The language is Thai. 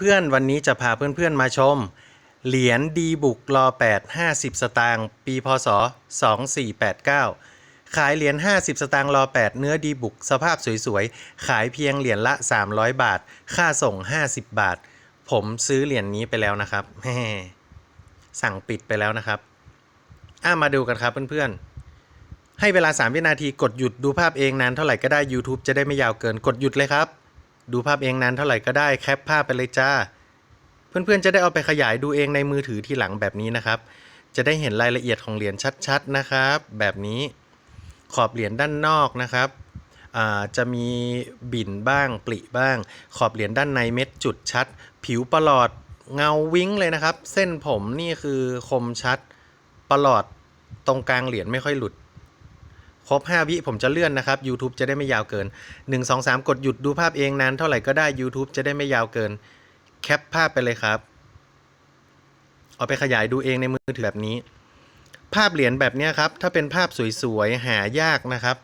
เพื่อนๆ วันนี้จะพาเพื่อนๆ มาชม เหรียญดีบุกรอ8 50 สตางค์ปีพศ 2489 ขายเหรียญ 50 สตางค์รอ 8 เนื้อดีบุก สภาพสวยๆ ขายเพียงเหรียญละ 300 บาท ค่าส่ง 50 บาท ผมซื้อเหรียญนี้ไปแล้วนะครับแม่สั่งปิดไปแล้วนะครับ อะมาดูกันครับเพื่อนๆให้เวลา 3 วินาที กดหยุดดูภาพเองนานเท่าไหร่ก็ได้ YouTube จะได้ไม่ยาวเกิน กดหยุดเลยครับ ดูภาพเองนานเท่าไหร่ก็ได้แคปภาพไปเลยจ้า เพื่อนๆจะได้เอาไปขยายดูเองในมือถือที่หลังแบบนี้นะครับ จะได้เห็นรายละเอียดของเหรียญชัดๆนะครับ แบบนี้ขอบเหรียญด้านนอกนะครับจะมีบิ่นบ้างปลิบ้าง ขอบเหรียญด้านในเม็ดจุดชัด ผิวประหลอดเงาวิ้งเลยนะครับ เส้นผมนี่คือคมชัดประหลอดตรงกลางเหรียญไม่ค่อยหลุด ครบ 5 วิผมจะเลื่อนนะครับ YouTube จะได้ไม่ยาวเกิน 1 2 3 กดหยุดดูภาพเองนานเท่าไหร่ก็ได้ YouTube จะได้ไม่ยาวเกิน แคปภาพไปเลยครับ เอาไปขยายดูเองในมือถือแบบนี้ ภาพเหรียญแบบนี้ครับ ถ้าเป็นภาพสวยๆ หายากนะครับ